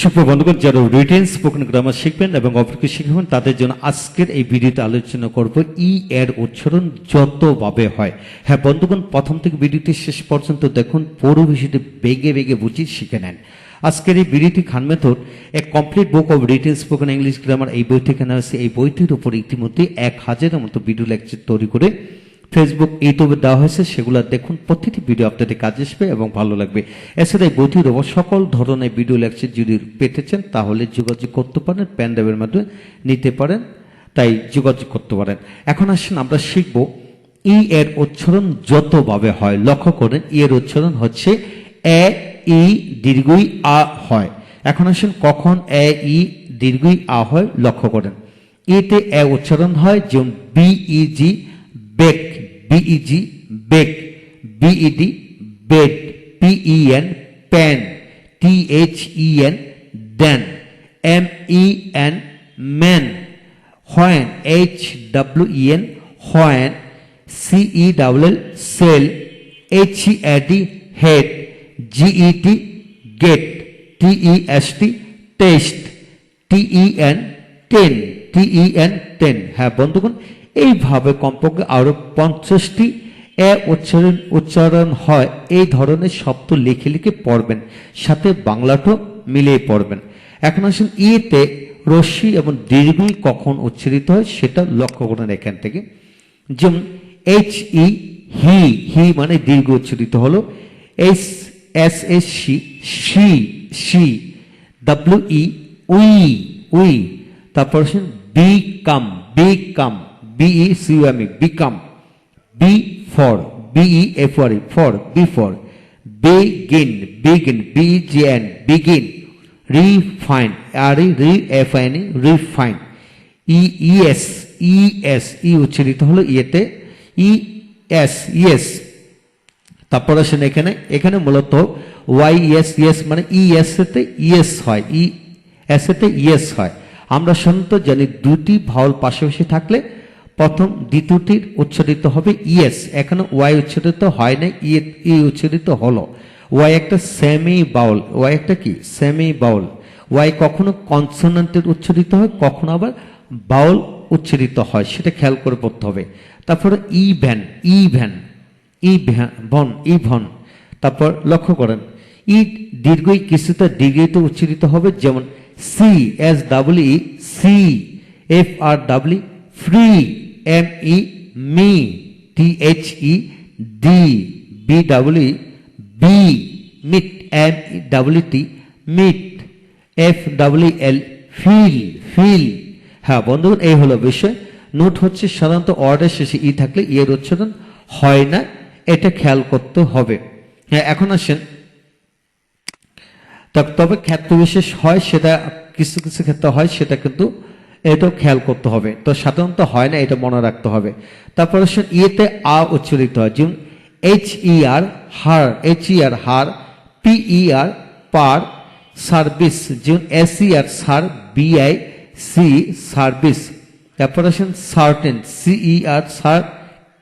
সুপ্রিয় বন্ধুগণ, যারা রিটেন স্পোকেন গ্রামার শিখবেন এবং অপরকে শিখবেন, তাদের জন্য আজকের এই ভিডিওতে আলোচনা করব ই এর উচ্চারণ যতভাবে হয়। হ্যাঁ বন্ধুগণ, প্রথম থেকে ভিডিওটি শেষ পর্যন্ত দেখুন, পুরো বিষয়টি বেগে বেগে বুঝিয়ে শিখে নেন। আজকের এই ভিডিওটি খান মেথড এক complete book of written spoken English grammar এই বই থেকে নেওয়া হয়েছে। এই বইটির উপর ইতিমধ্যে এক হাজারের মতো ভিডিও লেকচার তৈরি করে ফেসবুক ইউটিউবে দেওয়া হয়েছে, সেগুলো দেখুন। প্রতিটি ভিডিও আপনাদের কাজে আসবে এবং ভালো লাগবে। এছাড়া এই ওপর সকল ধরনের ভিডিও লেকচার যদি পেতে চান, তাহলে যোগাযোগ করতে পারেন প্যান্ডাবের মাধ্যমে নিতে পারেন। তাই যোগাযোগ করতে পারেন। এখন আসেন, আমরা শিখব ই এর উচ্চারণ যতভাবে হয়। লক্ষ্য করেন ই এর উচ্চারণ হচ্ছে এ, ই, দীর্ঘই, আ, হয়। এখন আসেন, কখন এ, ই, দীর্ঘই, আ, হয়, লক্ষ্য করেন। এতে এ উচ্চারণ হয়, যেমন B E G beg. B E G beg B E D bed P E N pen T H E N then M E N man when H W E N when C E double cell H E D head G E T get T E S T test T E N ten T E N ten হ্যাঁ বন্ধুগণ এইভাবে কমপক্ষে আরও পঞ্চাশটি এ উচ্চারণ উচ্চারণ হয়। এই ধরনের শব্দ লিখে লিখে পড়বেন। সাথে বাংলাটাও মিলিয়ে পড়বেন। এখন আসুন ইতে রশ্মি এবং দীর্ঘ কখন উচ্চারিত হয় সেটা লক্ষ্য করুন এখান থেকে। যেমন এইচ ই হি হি মানে দীর্ঘ উচ্চারিত হলো। S S S C C C. W E, we we. তারপর আসেন B come B come. B E C U M E become B for B E F R for B for begin begin B G N begin refine R re fine refine E E S E S E উচ্চারিত হলো ইয়েতে E S ES তারপর আসেন এখানে এখানে মূলত Y S ES মানে E S এতে ইএস হয় ই এস এতে ইএস হয়। আমরা সাধারণত জানি দুটি ভাওল পাশাপাশি থাকলে প্রথম দ্বিতীয়টির উচ্চারিত হবে ইএস এখানে ওয়াই উচ্চারিত হয় না ই ই উচ্চারিত হলো। ওয়াই একটা সেমি বাউল। ওয়াই একটা কি? সেমি বাউল। ওয়াই কখনো কনসোনান্টের উচ্চারিত হয়, কখনো আবার বাউল উচ্চারিত হয়, সেটা খেয়াল করে পড়তে হবে। তারপরে ই ভ্যান ই ভ্যান, ই ভন ই ভন। তারপর লক্ষ্য করেন, ই দীর্ঘই কিছুটা দীর্ঘিত উচ্চারিত হবে, যেমন C, S, double E, C, F, R, double E free. M E me T H E D B double E B meet M E double T meet F double L fill fill হ্যাঁ বন্ধুগণ, এই হলো বিষয়। Note হচ্ছে, সাধারণত order শেষে ই থাকলে ই এর উচ্চারণ হয় না, এটা খেয়াল করতে হবে। হ্যাঁ এখন আসেন। তবে ক্ষেত্র বিশেষ হয়, সেটা কিছু কিছু ক্ষেত্রে হয়, সেটা কিন্তু এটাও খেয়াল করতে হবে। তো সাধারণত হয় না, এটা মনে রাখতে হবে। তারপর আসেন ইয়েতে আ উচ্চারিত হয়, যেমন H E R her H E R her P E R per, service, যেমন S E R sir B I C service. তারপর আসেন certain C E R sir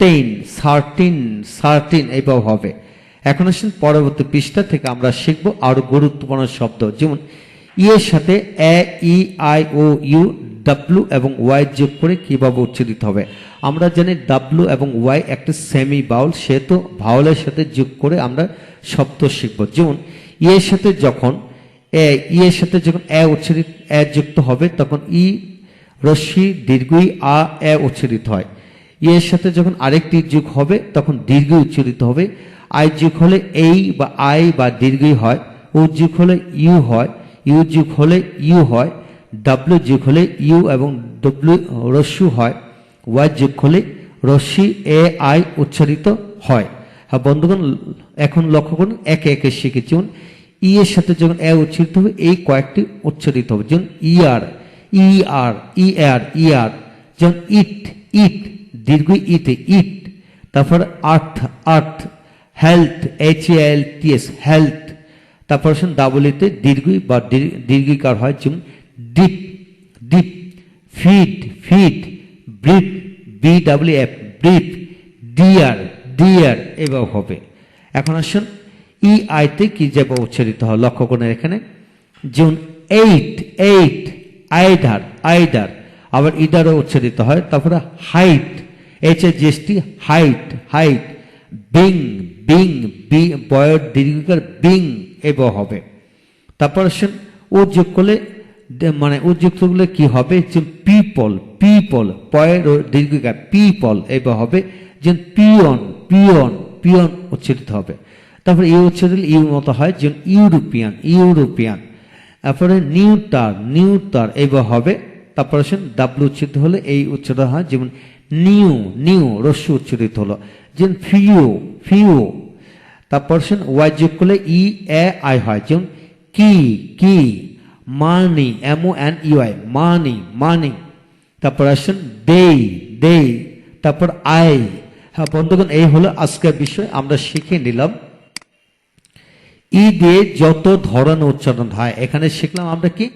ten certain certain, এইভাবে হবে। এখন আসেন পরবর্তী পৃষ্ঠা থেকে আমরা শিখব আরও গুরুত্বপূর্ণ শব্দ, যেমন ইয়ের সাথে A, E, I, O, U W এবং ওয়াই যোগ করে কীভাবে উচ্চারিত হবে? আমরা জানি ডাব্লু এবং ওয়াই একটা সেমি বাউল সেহেতু ভাউলের সাথে যোগ করে আমরা শব্দ শিখব। যেমন ই এর সাথে যখন এ ই এর সাথে যখন এ উচ্চারিত এ যুক্ত হবে, তখন ই রশ্মি, দীর্ঘই আ, এ উচ্চারিত হয়। এর সাথে যখন আরেকটি যুগ হবে, তখন দীর্ঘ উচ্চারিত হবে। আই যুগ হলে এই বা আই বা দীর্ঘই হয়, ও যুগ হলে ইউ হয় ইউ যুগ হলে ইউ হয় ডাব্লু যুগ হলে ইউ এবং ডব্লিউ রস্যু হয় ওয়াই যুগ হলে রশ্মি এ আই উচ্চারিত হয়। হ্যাঁ বন্ধুগণ, এখন লক্ষ্য করুন, একে একে শিখেছি। যেমন ই এর সাথে যখন এ উচ্চারিত হবে, এই কয়েকটি উচ্চারিত হবে। যেমন ই আর ই আর ই আর ই আর যেমন ইট ইট দীর্ঘ ইতে ইট তারপর earth earth health H L T S health তারপর ডাবল ইতে দীর্ঘই বা দীর্ঘ- দীর্ঘিকার হয়। যেমন deep deep feed feed brief B W F brief dear dear এভাবে হবে। এখন আসুন ই আইতে কি যাবে উচ্চারিত হয়, লক্ষ্য করুন এখানে। যেমন এইট এইট আইডার আইডার আবার ইডারও উচ্চারিত হয়, তারপরে height H A G S T height height being being B বয়ের দীর্ঘকার বিং এব হবে। তারপর আসেন ও যোগ করলে মানে করলে কি হবে? যে পিপল পিপল পয়ের ও দীর্ঘকার পিপল এবার হবে যে পিয়ন পিয়ন পিয়ন উচ্চারিত হবে। তারপরে ইউ উচ্চারিত ইউ মতো হয় যেমন ইউরোপিয়ান ইউরোপিয়ান। তারপরে নিউটার নিউটার, এবার হবে, তারপরে আসেন ডাব্লু উচ্চারিত হলে এই উচ্চারণ হয় যেমন নিউ নিউ রস্য উচ্চারিত হলো। যেমন ফিউ ফিউ। তারপর আসেন ওয়াই যোগ করলে ই, এ, আই হয় যেমন কি কি। Money M N U I money money তারপর আসেন দে দে তারপর আই হ্যাঁ বন্ধুগণ, এই হলো আজকের বিষয়, আমরা শিখে নিলাম। ই দিয়ে যত ধরনের উচ্চারণ হয়, এখানে শিখলাম আমরা কি?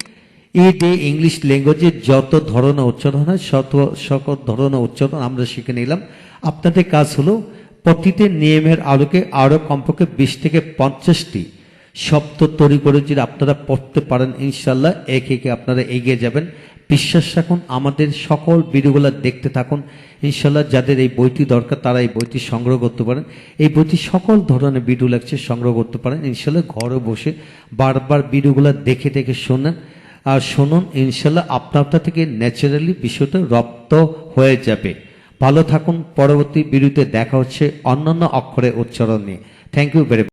ই দিয়ে ইংলিশ ল্যাঙ্গুয়েজে যত ধরনের উচ্চারণ হয়, শত, সকল ধরনের উচ্চারণ আমরা শিখে নিলাম। আপনাদের কাজ হলো, প্রতিটি নিয়মের আলোকে আরও কমপক্ষে বিশ থেকে পঞ্চাশটি শব্দ তৈরি করে যদি আপনারা পড়তে পারেন ইনশাল্লাহ একে একে আপনারা এগিয়ে যাবেন। বিশ্বাস রাখুন, আমাদের সকল ভিডিওগুলো দেখতে থাকুন। ইনশাল্লাহ যাদের এই বইটি দরকার, তারা এই বইটি সংগ্রহ করতে পারেন। এই বইটি সকল ধরনের ভিডিও লাগছে, সংগ্রহ করতে পারেন। ইনশাল্লাহ ঘরে বসে বারবার ভিডিওগুলো দেখে দেখে শোনেন। আর শুনুন ইনশাল্লাহ আপনা আপনা থেকে ন্যাচারালি বিষয়টা রপ্ত হয়ে যাবে। ভালো থাকুন, পরবর্তী ভিডিওতে দেখা হচ্ছে অন্যান্য অক্ষরে উচ্চারণ নিয়ে। Thank you very